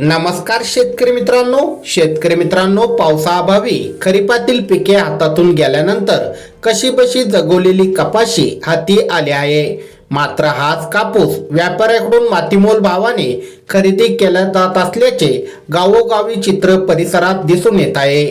नमस्कार शेतकरी मित्रांनो. शेतकरी मित्रांनो पावसाअभावी खरीपातील पिके हातातून गेल्यानंतर कशी बशी जगवलेली कपाशी हाती आली आहे. मात्र हाच कापूस व्यापाऱ्याकडून मातीमोल भावाने खरेदी केला जात असल्याचे गावोगावी चित्र परिसरात दिसून येत आहे.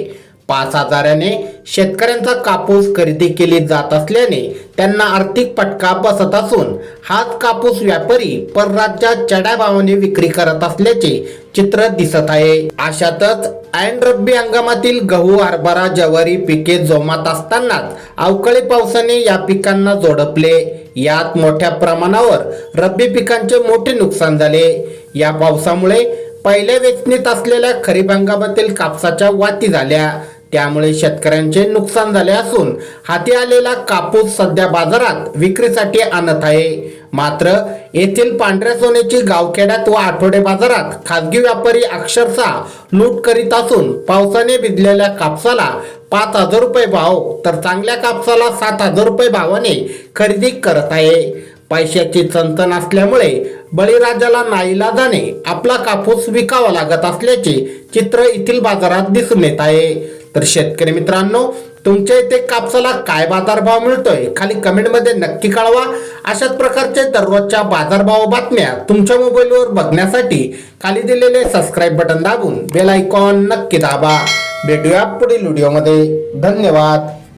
पाच हजाराने शेतकऱ्यांचा कापूस खरेदी केली जात असल्याने त्यांना आर्थिक फटका बसत असून हाच कापूस व्यापारी परराज्यात चढ्या भावाने विक्री करत असल्याचे चित्र दिसत आहे. अशातच ऐन रब्बी हंगामातील गहू हरभरा ज्वारी पिके जोमात असतानाच अवकाळी पावसाने या पिकांना जोडपले. यात मोठ्या प्रमाणावर रब्बी पिकांचे मोठे नुकसान झाले. या पावसामुळे पहिल्या वेचणीत असलेल्या खरीप हंगामातील कापसाच्या वाती झाल्या. त्यामुळे शेतकऱ्यांचे नुकसान झाले असून हाती आलेला कापूस सध्या बाजारात विक्रीसाठी आणत आहे. मात्र येथील पांढऱ्या सोन्याची गावखेड्यात व आठवडे बाजारात खाजगी व्यापारी अक्षरशः लूट करीत असून पावसाने भिजलेल्या कापसाला पाच हजार रुपये भाव तर चांगल्या कापसाला सात हजार रुपये भावाने खरेदी करत आहे. पैशाची चंचन असल्यामुळे बळीराजाला नाईलाजाने आपला कापूस विकावा लागत असल्याचे चित्र येथील बाजारात दिसून येत आहे. तर शेतकरी मित्रांनो तुमच्या इथे कापसाला काय बाजारभाव मिळतोय? खाली कमेंटमध्ये नक्की कळवा. अशाच प्रकारचे दररोजच्या बाजारभाव बातम्या तुमच्या मोबाईलवर बघण्यासाठी खाली दिलेले सबस्क्राईब बटन दाबून बेल आयकॉन नक्की दाबा. भेटूया पुढील व्हिडिओमध्ये धन्यवाद.